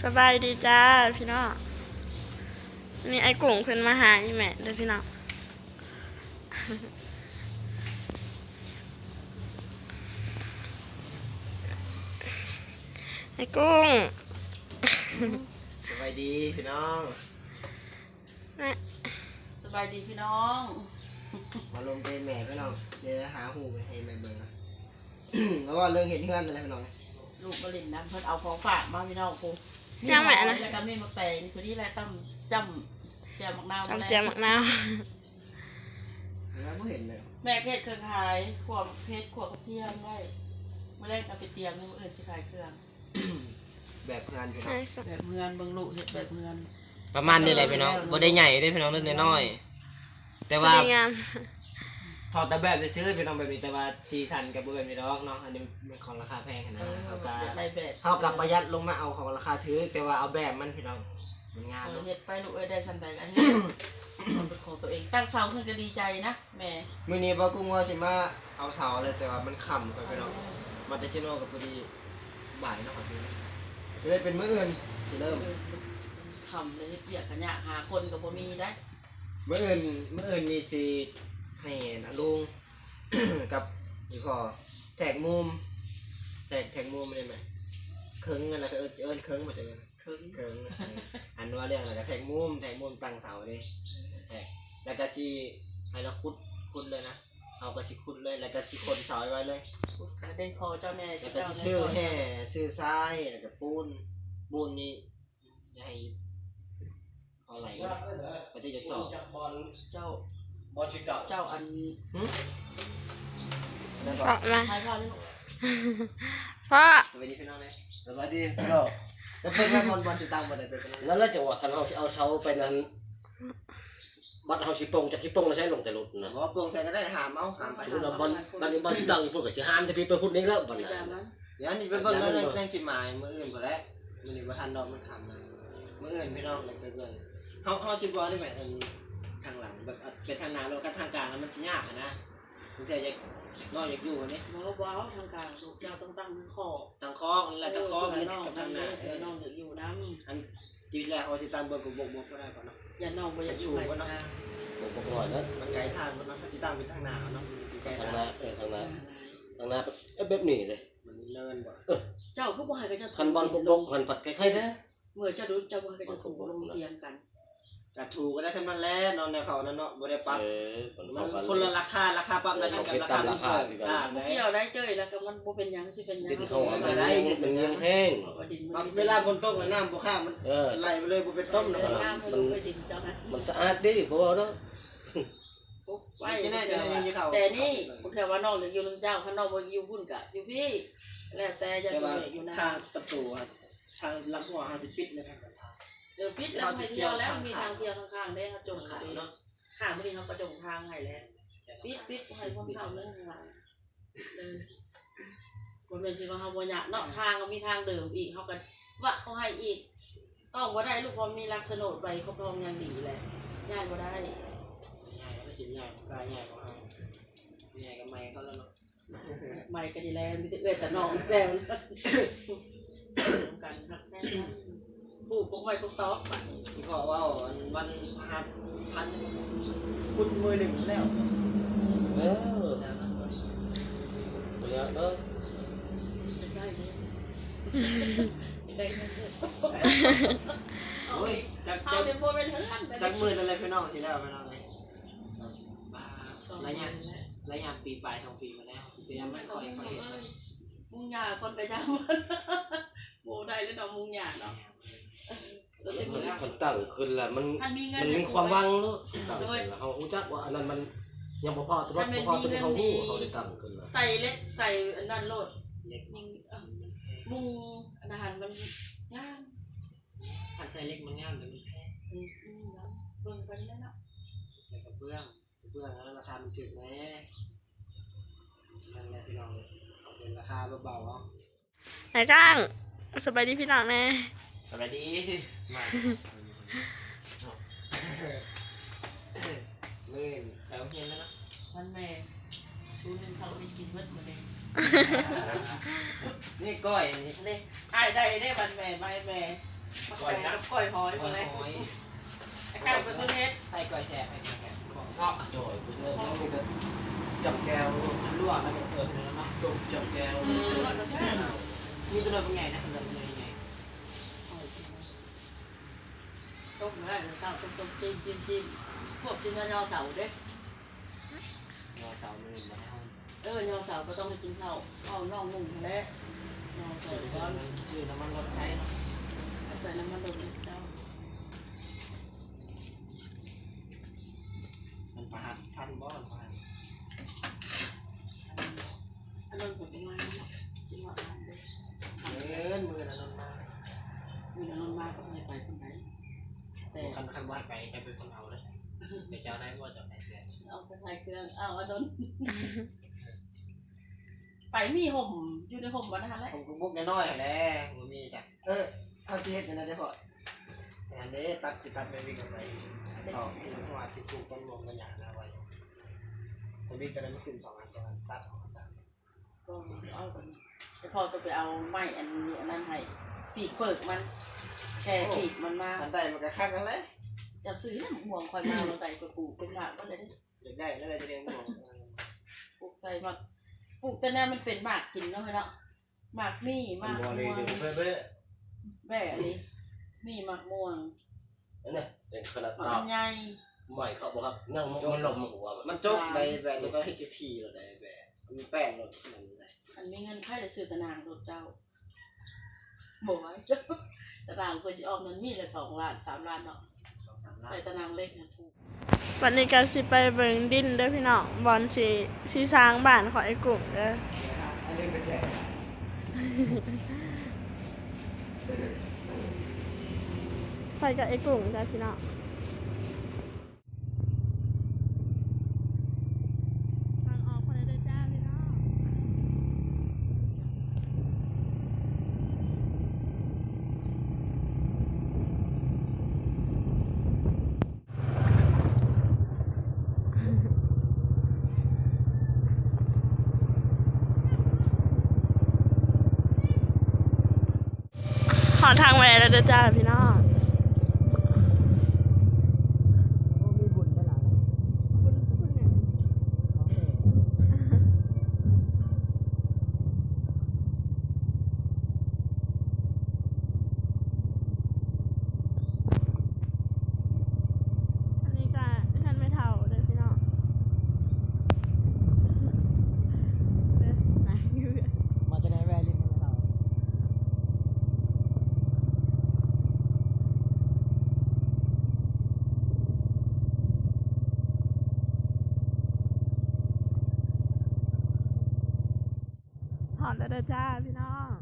สบายดีจ้าพี่น้องนี่ไอ้กุ้งขึ้นมาหาอีแม่เด้อพี่น้องไอ้กุ้งสบายดีพี่น้องแม่สบายดีพี่น้อง มาลงเป็นแม่พี่น้องเดี๋ยวจะหาหูไปให้แม่เบิ่งนะ แล้วว่าเรื่องเห็นที่งานอะไรพี่น้อง ลูกมะลินนะเพิ่นเอาของฝากมาพี่น้องกู ยังแม่นะแล้วก็มีมะแตงตัวนี้แหละตั้มจำแจมมักนาวจำเจียมมักนาวแล้วไม่เห็นเลยแม่เพชรเครื่องขายขวบเพชรขวบกระเทียมไว้เมื่อแรกเอาไปเตรียมมื้ออื่นสิขายเครื่องแบบงานพี่น้องแบบเมือนเบิ่งลูกเฮ็ดแบบเมือนประมาณนี้แหละพี่น้องบ่ได้ใหญ่ได้พี่น้องเล็กน้อยๆแต่ว่าดีงาม ถอดแต่แบบไปซื้อพี่น้องแบบนี้แต่ว่าซีซันกับบ่แบบนี้ดอกเนาะอันนี้เป็นของราคาแพงขเอนาดอนั้นเขาก็อยากได้แบบเขากับประหยัดลงมาเอาของราคาถือ แต่ว่าเอาแบบมันพี่น้องมันงานเออเนาะ เฮ็ดไปลูกเอ้ยได้สันใดกันเฮ็ดมันเป็นของตัวเองตั้งเสาเพิ่นก็ดีใจนะแม่มื้อนี้ป้ากุ้งว่าสิมาเอาเสาเลยแต่ว่ามันค่ำไปพี่น้องมาเตชิโนกับพอดีบ่ายเนาะครับพี่เลยเป็นมื้ออื่นสิเริ่มทำเลยเฮ็ดเวียกกันยากหาคนก็บ่มีได้มื้ออื่นมื้ออื่นนี่สิ ให้อาลุง กับนี่พอแทกมุม แทกแทกมุมได้ไหมเคิงอะไรก็เอิ้นเอิ้นเคิงมาจากนั้นครึ่งเคิงเอออันว่าเรื่องอะไรก็แทกมุมแทกมุมตั้งเสาดิแทกแล้วก็สิให้เราขุดขุดเลยนะเอาก็สิขุดเลยแล้วก็สิคนเสาไว้เลยก็ได้พอเจ้าแน่แล้วเจ้าก็เจ้าสิซื้อแห่ซื้อทรายแล้วก็ปูนปูนนี่อย่าให้เอาไหลก็ได้ไปที่จะสอบเจ้า บอลชิเก่าเจ้าอันแล้วก็ออกมาท้ายพ่อนี่ลูกพ่อ สวัสดีพี่น้องเลยสวัสดีพี่น้องแล้วเพิ่งแม่บอลบอลจะตามบอลอะไรไปกันนั่นแหละจังหวะคันเฮาสิเอาเสาไปนั้นบัดเฮาสิปงจากสิปงแล้วใช้ลงแต่รถนะบอกว่าโปร่งใส่ก็ได้หามเอาหามไปสมมุติว่าบอลบัดนี้บอลสิตั้งอยู่พุ่นก็สิห้ามจะพี่ไปพุ่นนี้แล้วบัดไปนั้ตามนนั้นเดี๋ยวนี่ไปเบิ่งแล้วเล่นสิหมายมืออื่นก็แล้วมือนี้ว่าทันดอกมันคำนะมืออื่นพี่น้องเลยไปเบิ่งเฮาเฮาจิบอลได้ไหมทาง ทางหลังแบบเป็นทางหน้าแล้วก็ทางกลางแล้วมันสิยากนะมันจะอยากนอกอยากอยู่นี่ว้าวว้าวทางกลางลูกเจ้าต้องตั้งทั้งคอทางคอนั่นแหละทางคอมันน้องกับทาทางงหนี้น้าเออน้องอยู่น้อันจีแรกเอาสิตามเบิ่งกับบกบกก็ได้ก่อนเนาะำอย่าน้องไปอย่าอยู่ไหนนะผมบอกหน่อยนะมันไกลทางมันเนาะสิตั้งเป็นทางหน้าเนาะไกลทางทางหน้าเออทางหน้าทางหน้าเอ้ยแบบนี้เลยมันเนินบ่เจ้าก็บ่ให้กับเจ้าคันบอลบกๆคันผัดคล้ายๆเด้อเมื่อเจ้าดูเจ้าบ่ให้กับเจ้าถูกลงเตียงกัน ก็ถูกก็ได้สำนั้นแหละนอนในเขานั่นเนาะบ่ได้ปรับเออมันมัเข้านกันคนละราคาราคาปรับแล้วกันกับราคาที่เปิดอ่าบ่ได้เกี่ยวได้เจ้ยแล้วก็มันบ่เป็นหยังสิเป็นหยังดินเขาเอามาได้มันยังแห้งเอาดินปรัมับนเวลาฝนตกแล้วน้ำบ่ข้ามมันเออไหลไปเลยบ่เป็นต้มนะเอคอรับน้ำให้ลงไปดินเจ้านะมันสะอาดดีเพราะว่าเนาะปุ๊บไปจะแน่จะแน่ยังที่เขาแต่นี่ผมแค่ว่าน้องอยากอยู่น้ำเจ้าข้างนอกบ่อยู่พุ่นกะอยู่พี่แล้วแต่จะแต่อยู่ว่าไหนอยู่นะทางประตูครับทางลำหัวเฮาสิปิดนะครับ เดี๋ยวพิษแล้วให้เที่ยวแล้วมีทางเที่ยวข้างๆได้ครับจงขาขายยเนาะข้างไม่ได้เขาประจงทางให้แล้วพิษพิษให้คนเข้าเรื่องข้างหลังเออบ่แม่นสิว่าเฮาบ่อยากเนาะทางก็มีทางเดิมอีกเขาก็ว่าเขาให้อีก ต้องบ่ได้ลูกพอมีลักษณะใบครอบครองอย่างดีแหละง่ายบ่ได้ง่ายก็สิง่ายกายง่ายกว่าเฮาง่ายกับไม้เขาแล้วเนาะใหม่ก็ดีแล้วมีแต่เอื้อยแต่น้องแล้วต้องการทักแน่น ปลูกพวกไว้พวกตอกบัดนี้ที่พ่อว่าวันวันพหัสพันคุณมือหนึ่งแล้ว เออเนี่ยเนาะจะได้เด้จะได้เงินเด้อโอ้ยจักเอาจักเดี๋ยวพวกเป็นเฮือนจักมืออะไรพี่น้องสิแล้วพี่น้องเลยมาสองระเดืยะอนแล้วระยะปีปลายสองปีมาแล้วสิเตรียมไม่ค่อยค่อยเห็นมุงหยาคนไปจ้างมันโบได้แล้วเนาะมุงหยาเนาะเราสิ มัมืนอมันตั้งขึ้นแล้วมันท่านมีเงิมันนมีความหวังเนาะตั้งขึ้นแล้วเขารู้จักว่าอันนั้นมันยังบ่พอตัวบ่พอตัวนี้เขาฮู้เขาได้ตั้งขึ้นแล้วใส่เล็กใส่อันนั้นโลดเล็กยิงเอ้ามุงอาหารมันงามหันใจเล็กมันงามแต่มันแพงอืมอืมแล้วเบิ่งไปแล้วเนาะแต่กระเบื้องกระเบื้องแล้วราคามันถึกแน่นั่นแหละพี่น้องเลยเอาเป็นราคาเบาๆเอานายจ้างสบายดีพี่น้องแน่ สวัสดีมาเมื่นแล้วเฮียนแล้วเนาะมันแม่ชูนึงเขาไม่กินเบิดมาเลยนี่ก้อยนี่เด้ไอ้ายได้ได้บันแม่ไม่แม่ก้อยกับก้อยหอยหบ่เลยอยไอ้ไก่เป็นคนเฮ็ดไข่ก้อยแซ่บไข่ก้อยแซ่บบอกเนาะโดยเพื่อนนี่ก็จับแก้วมันลวกแล้วก็เปิดเลยแล้วเนาะจบจับแก้วเออว่าก็แซ่บมีตัวเดียวเป็นไงนะตัวเดียวเป็นไง ต้มได้เช้าต้มต้มจิ้มจิ้มจิ้มพวกกินยอเสาเด้รอเสาร์มือมาห้องเออยอเสาก็ต้องไปกินข้าวเอาน่องนุ่งแล้วยอเสาชื่อก็ชื่อน้ำมันรถใช้ใส่น้ำมันลงเจ้ามันประหัดพันบ่อนประหัดอันนั้นก็ประมาณนี้กินว่าอันเด้เงินมือนะนนมามีน้ำมาก็ไม่ไปคนไหน แต่คันคันว่าไปแกเป็นคนเอาเลยเดี๋ยวเจ้าได้บ่จะไปเสียเอาไปใส่เครื่องเอาอันนั้นไปมีห่มอยู่ในห่มวันนั้นแหละผมก็บุกน้อยๆแหละผมมีจ้ะเออเอาจีเฮ็ดยังไงได้พออันนี้ตัดสิตัดไม่วิ่งกันไปต่อที่จังหวัดที่ถูกต้นรวมกันอย่างนะไว้แต่วิ่งตอนนั้นมันขึ้นสองอันสองอันตัดออกจากก็เอาไปแต่พอต้องไปเอาไม้อันนี้อันนั้นให้ปีกเปิกมัน แก่ปีกมันมาอันใดมันก็คักกันเลยจะซื้อน้ำห่วงคอยมาเราใส่ไปปลูกเป็นหมากก็เลยอยากได้แล้วเลยจะเรียนบอกปลูกใส่หมากปลูกแต่แน่มันเป็นหมากกินเนาะเนาะหมากมี่หมัมานกบัวม่เลยวงเดี๋ยวเพื่อนเพื่อนแบ่เลยมีหมากม่วงนี่เป็นขนาดหมากตาอันใหญ่ใหม่เขาบอกครับนั่งมันหลบหัวมันจบในแบบจะต้องให้ทีหรอได้แบบมีแป้งหรอมันได้อันมีเงินค่าจะซื้อตะนางรถเจ้าบอกว่าเจ้า ตะนางเพื่อสิออกเงินมีละสองล้านสามล้านเนาะสองสามล้าใส่นตะนางเล็กนะถูกวันนี้ก็สิไปเบิ่งดินเด้อพี่น้องบอลสิสิสร้างบ้านของไอ้กุ้งเด้ออันนี้เป็นแก่ไปกับไอ้กุ้งจ้ะพี่น้องทางออกคนเด้อจ้าพี่น้องหอ ทาง เด้อจ้าพี่น้อง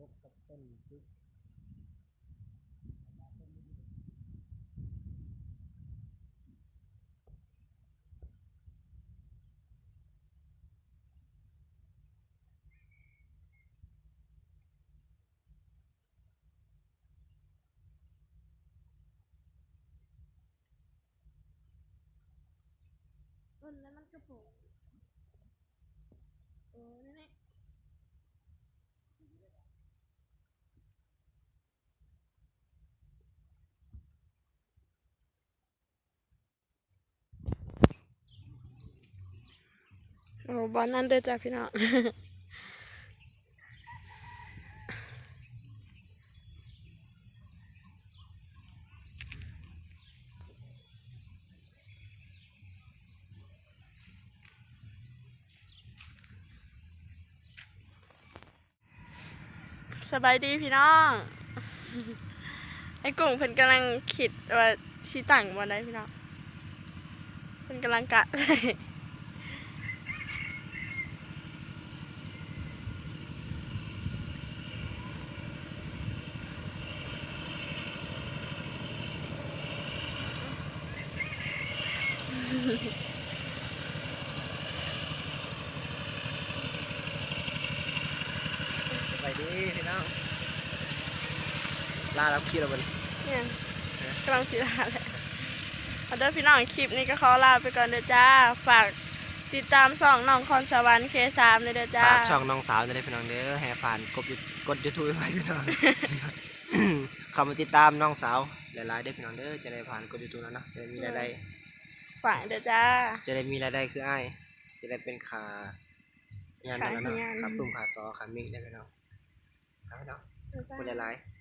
ต้นแล้วมันกระโปงโอ้นี่นี่ โอ้บอลนั่นเด้อจ้าพี่น้องสบายดีพี่น้อง ไอ้กุ้งเพิ่นกำลังคิดว่าชี้ต่างบ่ได้พี่น้องเพิ่นกำลังกะ ไปดีพี่น้องลาแล้วคิดแล้วมันเนี่ยกำลังสีลาแหละเอาเด้อพี่น้องคลิปนี้ก็ขอลาไปก่อนเด้อจ้า ฝากติดตามสองน้องคอนสวรรค์เคสามเลยเด้อจ้าฝากช่องน้องสาวจะได้พี่น้องเด้อแห่ผ่านกดยูกดยูทูบไว้พี่น้องเข้ามาติดตามน้องสาวหลายๆเด้อพี่น้องเด้อจะได้ผ่านกดยูทูบแล้วเนาะจะได้มีรายได้ ฝากเด้อจ้า จะได้มีรายได้คืออ้ายจะได้เป็นขางานนั่นแล้วเนาะขางานขาปุ่มขาซอขามิกได้พี่น้องเอาพี่น้องบ๊ายบายคนหลายๆ